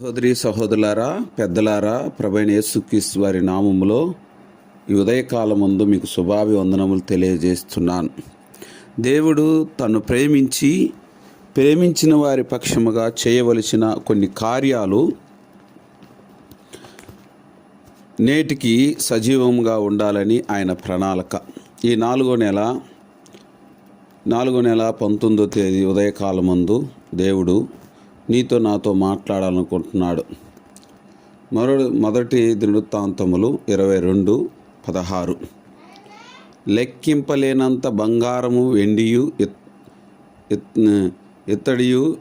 సహోదరి సహోదరులారా పెద్దలారా ప్రభైన యేసుక్రీస్తు వారి నామములో ఈ ఉదయకాలం ముందు మీకు శుభాభివందనములు తెలియజేస్తున్నాను. దేవుడు తను ప్రేమించి ప్రేమించిన వారి పక్షముగా చేయవలసిన కొన్ని కార్యాలు నేటికి సజీవంగా ఉండాలని ఆయన ప్రణాళిక. ఈ నాలుగో నెల నాలుగో నెల పంతొమ్మిదో తేదీ ఉదయకాలం ముందు దేవుడు నీతో నాతో మాట్లాడాలనుకుంటున్నాడు. మరో మొదటి దినవృత్తాంతములు ఇరవై రెండు పదహారు. లెక్కింపలేనంత బంగారము వెండియు ఇత్- ఇత్తడియు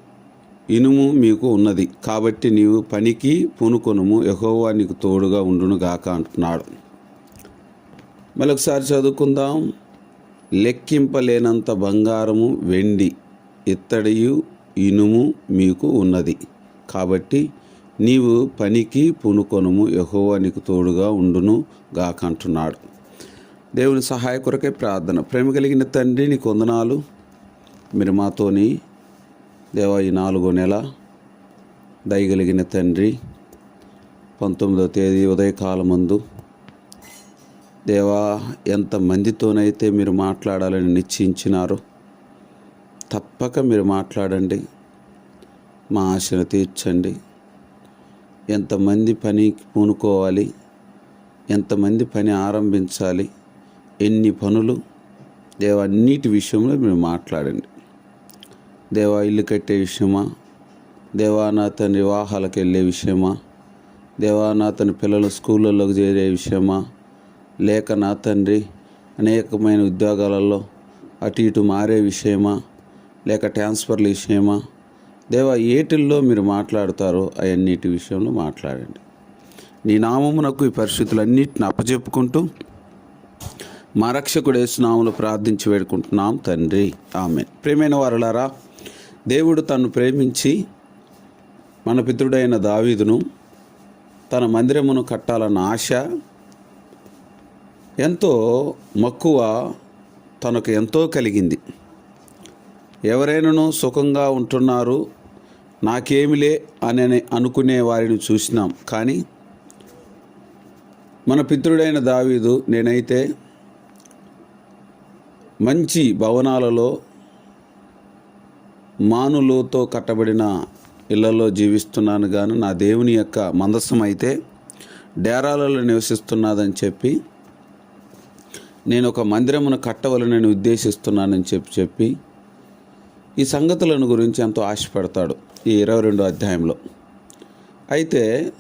ఇనుము మీకు ఉన్నది. కాబట్టి నీవు పనికి పూనుకొనుము ఎహోవా నీకు తోడుగా ఉండును గాక అంటున్నాడు. మరొకసారి ఒకసారి చదువుకుందాం. లెక్కింపలేనంత బంగారము వెండి ఇత్తడియు ఇనుము మీకు ఉన్నది. కాబట్టి నీవు పనికి పునుకొనుము. యహోవా నీకు తోడుగా ఉండును గాక అంటున్నాడు దేవుని సహాయ కొరకే ప్రార్థన. ప్రేమ కలిగిన తండ్రి నీకు వందనాలు. మీరు మాతోని దేవా ఈ నాలుగో నెల దయగలిగిన తండ్రి పంతొమ్మిదవ తేదీ ఉదయకాలం ముందు దేవా ఎంతమందితోనైతే మీరు మాట్లాడాలని నిశ్చయించినారో తప్పక మీరు మాట్లాడండి. మా ఆశను తీర్చండి. ఎంతమంది పని పూనుకోవాలి? ఎంతమంది పని ఆరంభించాలి? ఎన్ని పనులు? దేవా అన్నిటి విషయంలో మీరు మాట్లాడండి. దేవా ఇల్లు కట్టే విషయమా? దేవా నా తన వివాహాలకు వెళ్ళే విషయమా? దేవా నా తన పిల్లలు స్కూళ్ళలోకి చేరే విషయమా? లేక నా తండ్రి అనేకమైన ఉద్యోగాలలో అటు ఇటు మారే విషయమా? లేక ట్రాన్స్ఫర్ల విషయమా దేవా ఏటిల్లో మీరు మాట్లాడతారో అవన్నిటి విషయంలో మాట్లాడండి. నీ నామమునకు ఈ పరిస్థితులన్నిటిని అప్పచెప్పుకుంటూ మా రక్షకుడు యేసునామములో ప్రార్థించి వేడుకుంటున్నాం తండ్రి. ఆమె ప్రేమైన వారులారా దేవుడు తను ప్రేమించి మన పితృడైన దావీదును తన మందిరమును కట్టాలన్న ఆశ ఎంతో మక్కువ తనకు ఎంతో కలిగింది. ఎవరైనాను సుఖంగా ఉంటున్నారు నాకేమిలే అని అనుకునే వారిని చూసినాం. కానీ మన పితృడైన దావీదు నేనైతే మంచి భవనాలలో మానులతో కట్టబడిన ఇళ్ళలో జీవిస్తున్నాను గాను నా దేవుని యొక్క మందస్సం అయితే డేరాలలో నివసిస్తున్నాదని చెప్పి నేను ఒక మందిరమును కట్టవలనని ఉద్దేశిస్తున్నానని చెప్పి చెప్పి ఈ సంగతులను గురించి ఎంతో ఆశపడతాడు ఈ ఇరవై రెండో అధ్యాయంలో. అయితే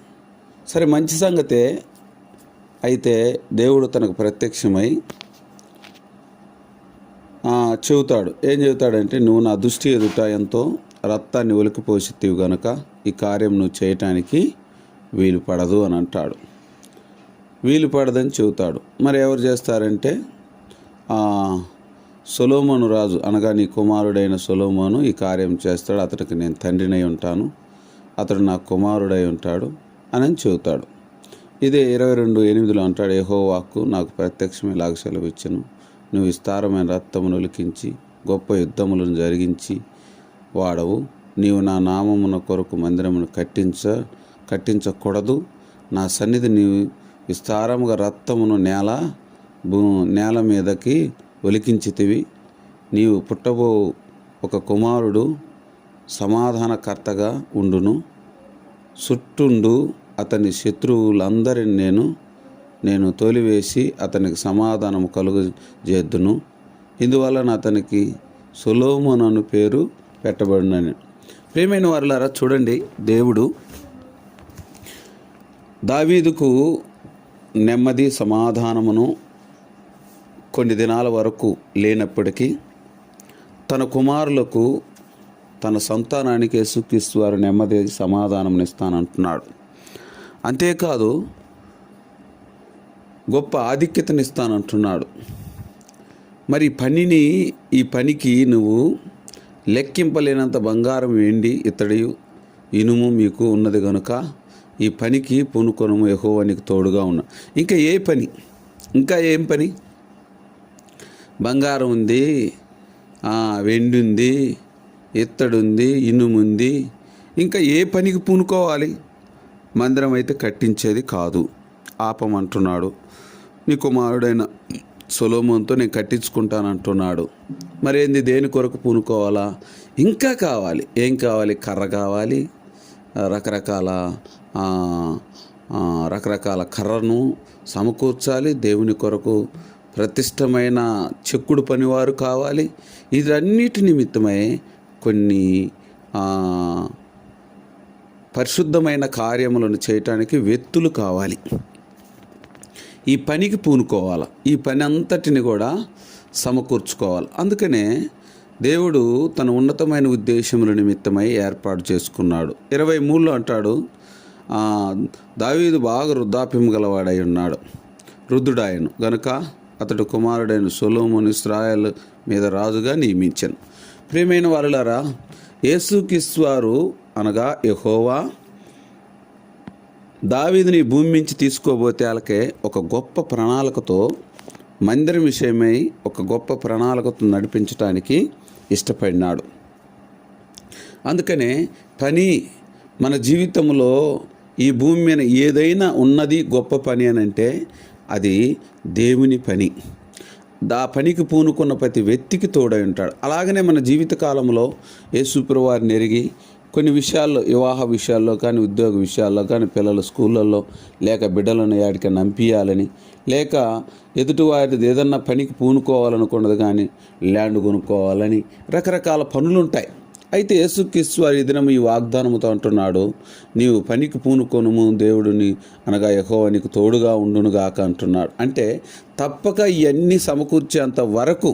సరే మంచి సంగతే. అయితే దేవుడు తనకు ప్రత్యక్షమై చెబుతాడు. ఏం చెబుతాడంటే నువ్వు నా దృష్టి ఎదుట ఎంతో రక్తాన్ని ఒలికిపోసితివి గనుక ఈ కార్యం నువ్వు చేయటానికి వీలు పడదు అని అంటాడు. వీలు పడదని చెబుతాడు. మరి ఎవరు చేస్తారంటే సొలోమోను రాజు అనగా నీ కుమారుడైన సొలోమోను ఈ కార్యం చేస్తాడు. అతనికి నేను తండ్రినై ఉంటాను. అతడు నా కుమారుడై ఉంటాడు అని చెబుతాడు. ఇదే ఇరవై రెండు ఎనిమిదిలో అంటాడు ఏహో వాక్కు నాకు ప్రత్యక్షమే లాగా సెలవిచ్చను నువ్వు విస్తారమైన రక్తమును ఉలికించి గొప్ప యుద్ధములను జరిగించి వాడవు. నీవు నా నామమున కొరకు మందిరమును కట్టించ కట్టించకూడదు. నా సన్నిధి నీవు విస్తారముగా రక్తమును నేల భూ నేల మీదకి ఒలికించితివి. నీవు పుట్టబో ఒక కుమారుడు సమాధానకర్తగా ఉండును. చుట్టుండు అతని శత్రువులందరిని నేను నేను తోలివేసి అతనికి సమాధానం కలుగజేద్దును. ఇందువలన అతనికి సులోమన్ అను పేరు పెట్టబడినని. ప్రేమైన వారులారా చూడండి దేవుడు దావీదుకు నెమ్మది సమాధానమును కొన్ని దినాల వరకు లేనప్పటికీ తన కుమారులకు తన సంతానానికి యేసుక్రీస్తు వారు నెమ్మది సమాధానం ఇస్తానంటున్నాడు. అంతేకాదు గొప్ప ఆధిక్యతనిస్తానంటున్నాడు. మరి పనిని ఈ పనికి నువ్వు లెక్కింపలేనంత బంగారం వెండి ఇతడి ఇనుము మీకు ఉన్నది కనుక ఈ పనికి పూనుకొనము ఎహోవానికి నీకు తోడుగా ఉన్నా. ఇంకా ఏ పని? ఇంకా ఏం పని? బంగారం ఉంది వెండి ఉంది ఇత్తడుంది ఉంది ఇనుము ఉంది ఇంకా ఏ పనికి పూనుకోవాలి? మందిరం అయితే కట్టించేది కాదు. ఆపమంటున్నాడు. నీ కుమారుడైన సొలోమోన్తో నేను కట్టించుకుంటానంటున్నాడు. మరి ఏంది దేని కొరకు పూనుకోవాలా? ఇంకా కావాలి. ఏం కావాలి? కర్ర కావాలి. రకరకాల రకరకాల కర్రను సమకూర్చాలి. దేవుని కొరకు ప్రతిష్టమైన చెక్కుడు పనివారు కావాలి. ఇదన్నిటి నిమిత్తమై కొన్ని పరిశుద్ధమైన కార్యములను చేయటానికి వ్యక్తులు కావాలి. ఈ పనికి పూనుకోవాలి. ఈ పని అంతటిని కూడా సమకూర్చుకోవాలి. అందుకనే దేవుడు తన ఉన్నతమైన ఉద్దేశముల నిమిత్తమై ఏర్పాటు చేసుకున్నాడు. ఇరవై మూడులో అంటాడు దావీదు బాగా వృద్ధాప్యం గలవాడై ఉన్నాడు. వృద్ధుడాయను. గనుక అతడు కుమారుడైన సొలోమును ఇస్రాయల్ మీద రాజుగా నియమించాను. ప్రియమైన వారులారా యేసుకిస్వారు అనగా యహోవా దావీదిని భూమి నుంచి తీసుకోబోతే వాళ్ళకే ఒక గొప్ప ప్రణాళికతో మందిరం విషయమై ఒక గొప్ప ప్రణాళికతో నడిపించడానికి ఇష్టపడినాడు. అందుకనే పని మన జీవితంలో ఈ భూమి మీద ఏదైనా ఉన్నది గొప్ప పని అని అంటే అది దేవుని పని. దా పనికి పూనుకున్న ప్రతి వ్యక్తికి తోడై ఉంటాడు. అలాగనే మన జీవితకాలంలో ఏ యేసుప్రభు ఎరిగి కొన్ని విషయాల్లో వివాహ విషయాల్లో కానీ ఉద్యోగ విషయాల్లో కానీ పిల్లల స్కూళ్ళల్లో లేక బిడ్డలను యాడికి నంపియాలని లేక ఎదుటివారి ఏదన్నా పనికి పూనుకోవాలనుకున్నది కానీ ల్యాండ్ కొనుక్కోవాలని రకరకాల పనులు ఉంటాయి అయితే యేసుక్రీస్తు వారి దినం ఈ వాగ్దానముతో అంటున్నాడు నీవు పనికి పూనుకొనుము దేవుడిని అనగా యెహోవా నీకు తోడుగా ఉండునుగాక అంటున్నాడు. అంటే తప్పక ఇవన్నీ సమకూర్చేంత వరకు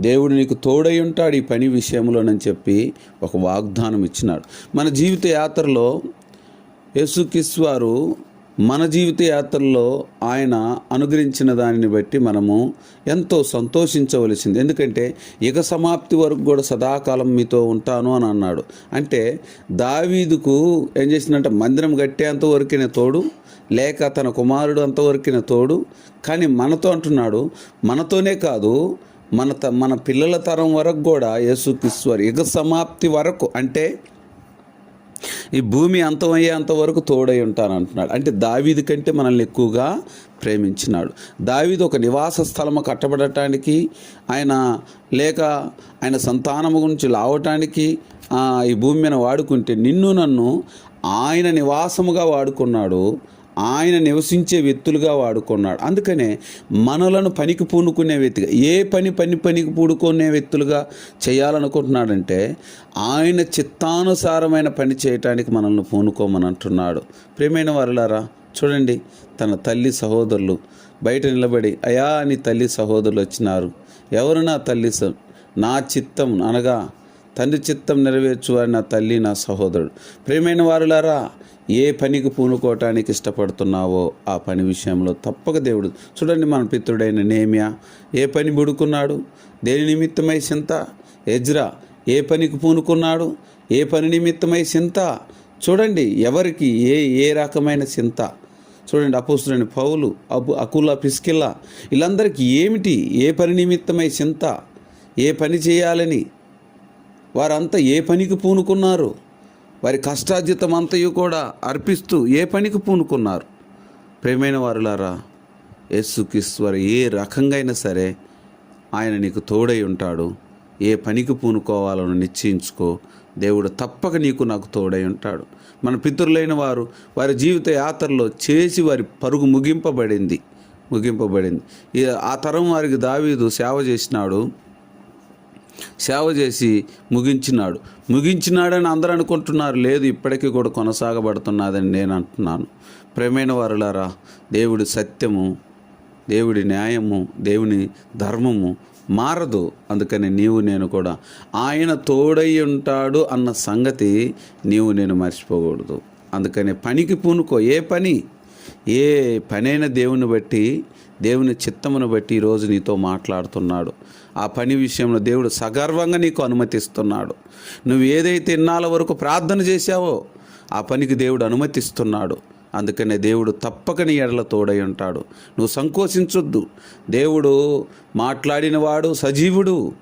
దేవుడు నీకు తోడై ఉంటాడు ఈ పని విషయంలోనని చెప్పి ఒక వాగ్దానం ఇచ్చినాడు మన జీవిత యాత్రలో యేసుక్రీస్తు వారు మన జీవిత యాత్రలో ఆయన అనుగ్రహించిన దానిని బట్టి మనము ఎంతో సంతోషించవలసింది. ఎందుకంటే యుగ సమాప్తి వరకు కూడా సదాకాలం మీతో ఉంటాను అని అన్నాడు. అంటే దావీదుకు ఏం చేసిందంటే మందిరం కట్టేంత వరకునే తోడు లేక తన కుమారుడు అంతవరకిన తోడు కానీ మనతో అంటున్నాడు మనతోనే కాదు మన త మన పిల్లల తరం వరకు కూడా యేసుక్రీశ్వర్ యుగ సమాప్తి వరకు అంటే ఈ భూమి అంతమయ్యేంత వరకు తోడై ఉంటాను అంటున్నాడు అంటే దావీది కంటే మనల్ని ఎక్కువగా ప్రేమించినాడు. దావీదు ఒక నివాస స్థలము కట్టబడటానికి ఆయన లేక ఆయన సంతానము గురించి లావటానికి ఈ భూమి మీద వాడుకుంటే నిన్ను నన్ను ఆయన నివాసముగా వాడుకున్నాడు. ఆయన నివసించే వ్యక్తులుగా వాడుకున్నాడు. అందుకనే మనలను పనికి పూనుకునే వ్యక్తిగా ఏ పని పని పనికి పూడుకునే వ్యక్తులుగా చేయాలనుకుంటున్నాడంటే ఆయన చిత్తానుసారమైన పని చేయటానికి మనల్ని పూనుకోమని అంటున్నాడు. ప్రేమైన వారులారా చూడండి తన తల్లి సహోదరులు బయట నిలబడి అయా నీ తల్లి సహోదరులు వచ్చినారు. ఎవరు నా తల్లి నా చిత్తం అనగా తండ్రి చిత్తం నెరవేర్చువారి నా తల్లి నా సహోదరుడు. ప్రేమైన వారులారా ఏ పనికి పూనుకోవటానికి ఇష్టపడుతున్నావో ఆ పని విషయంలో తప్పక దేవుడు చూడండి మన పితృడైన నేమియా ఏ పని బుడుకున్నాడు దేని నిమిత్తమై చింత? ఎజ్రా ఏ పనికి పూనుకున్నాడు? ఏ పని నిమిత్తమై చింత? చూడండి ఎవరికి ఏ ఏ రకమైన చింత? చూడండి అపోస్తుడైన పౌలు అబు అకుల పిస్కిల్ల వీళ్ళందరికీ ఏమిటి ఏ పని నిమిత్తమై చింత? ఏ పని చేయాలని? వారంతా ఏ పనికి పూనుకున్నారు? వారి కష్టార్జితం అంతయు కూడా అర్పిస్తూ ఏ పనికి పూనుకున్నారు? ప్రేమైన వారులారా యేసుకిశ్వర ఏ రకంగా అయినా సరే ఆయన నీకు తోడై ఉంటాడు. ఏ పనికి పూనుకోవాలని నిశ్చయించుకో. దేవుడు తప్పక నీకు నాకు తోడై ఉంటాడు. మన పితరులైన వారు వారి జీవిత యాత్రలో చేసి వారి పరుగు ముగింపబడింది. ముగింపబడింది. ఆ తరం వారికి దావీదు సేవ చేసినాడు. సేవ చేసి ముగించినాడు. ముగించినాడని అందరూ అనుకుంటున్నారు లేదు ఇప్పటికీ కూడా కొనసాగబడుతున్నదని నేను అంటున్నాను. ప్రేమైన వారులారా దేవుడి సత్యము దేవుడి న్యాయము దేవుని ధర్మము మారదు. అందుకని నీవు నేను కూడా ఆయన తోడై ఉంటాడు అన్న సంగతి నీవు నేను మర్చిపోకూడదు. అందుకని పనికి పూనుకో. ఏ పని? ఏ పనైన దేవుని బట్టి దేవుని చిత్తమును బట్టి ఈరోజు నీతో మాట్లాడుతున్నాడు. ఆ పని విషయంలో దేవుడు సగర్వంగా నీకు అనుమతిస్తున్నాడు. నువ్వు ఏదైతే ఇన్నాళ్ళ వరకు ప్రార్థన చేశావో ఆ పనికి దేవుడు అనుమతిస్తున్నాడు. అందుకనే దేవుడు తప్పక నీ ఎడల తోడై ఉంటాడు. నువ్వు సంకోచించొద్దు. దేవుడు మాట్లాడినవాడు సజీవుడు.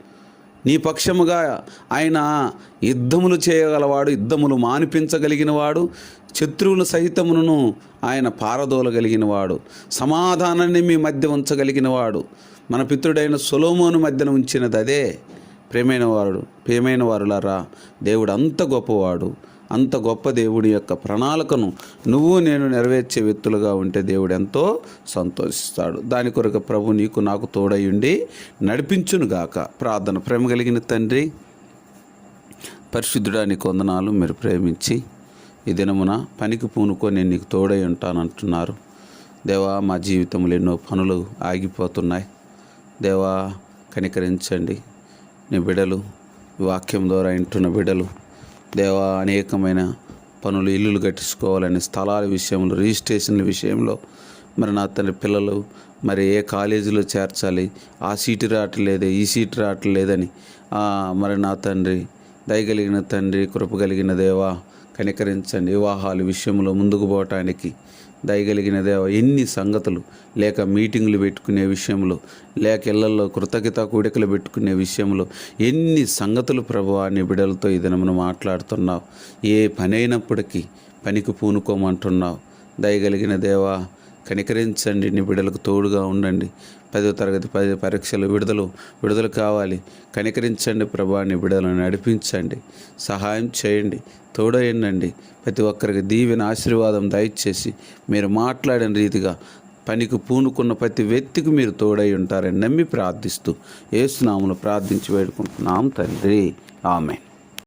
నీ పక్షముగా ఆయన యుద్ధములు చేయగలవాడు యుద్ధములు మానిపించగలిగినవాడు. శత్రువులు సహితమును ఆయన పారదోలగలిగిన వాడు. సమాధానాన్ని మీ మధ్య ఉంచగలిగిన వాడు. మన పితృడైన సొలోమోను మధ్యన ఉంచినది అదే. ప్రేమైన వారు ప్రేమైన వారులారా దేవుడు అంత గొప్పవాడు. అంత గొప్ప దేవుడి యొక్క ప్రణాళికను నువ్వు నేను నెరవేర్చే వ్యక్తులుగా ఉంటే దేవుడు ఎంతో సంతోషిస్తాడు. దాని కొరకు ప్రభు నీకు నాకు తోడయుండి నడిపించునుగాక. ప్రార్థన ప్రేమ కలిగిన తండ్రి పరిశుద్ధుడానికి వందనాలు. మీరు ప్రేమించి ఈ దినమున పనికి పూనుకొని నేను నీకు తోడై ఉంటానంటున్నారు. దేవా మా జీవితంలో ఎన్నో పనులు ఆగిపోతున్నాయి. దేవా కనికరించండి. నీ బిడలు వాక్యం ద్వారా ఇంటున్న బిడలు. దేవా అనేకమైన పనులు ఇల్లులు కట్టించుకోవాలని స్థలాల విషయంలో రిజిస్ట్రేషన్ల విషయంలో మరి నా తండ్రి పిల్లలు మరి ఏ కాలేజీలో చేర్చాలి ఆ సీటు రావట్లేదే ఈ సీటు రావట్లేదని మరి నా తండ్రి దయగలిగిన తండ్రి కృప కలిగిన దేవా కనికరించండి వివాహాల విషయంలో ముందుకు పోవటానికి దయగలిగిన దేవ ఎన్ని సంగతులు లేక మీటింగులు పెట్టుకునే విషయంలో లేక ఇళ్ళలో కృతజ్ఞత కూడికలు పెట్టుకునే విషయంలో ఎన్ని సంగతులు ప్రభు అని బిడలతో ఈ దినమును మాట్లాడుతున్నావు? ఏ పని అయినప్పటికీ పనికి పూనుకోమంటున్నావు? దయగలిగిన దేవా కనికరించండి నీ బిడలకు తోడుగా ఉండండి. పదో తరగతి పది పరీక్షలు విడుదల విడుదల కావాలి. కనికరించండి ప్రభాని విడుదలను నడిపించండి. సహాయం చేయండి. తోడయండి ప్రతి ఒక్కరికి దీవెన ఆశీర్వాదం దయచేసి మీరు మాట్లాడిన రీతిగా పనికి పూనుకున్న ప్రతి వ్యక్తికి మీరు తోడై ఉంటారని నమ్మి ప్రార్థిస్తూ ఏసునాములు ప్రార్థించి వేడుకుంటున్నాం తండ్రి. ఆమె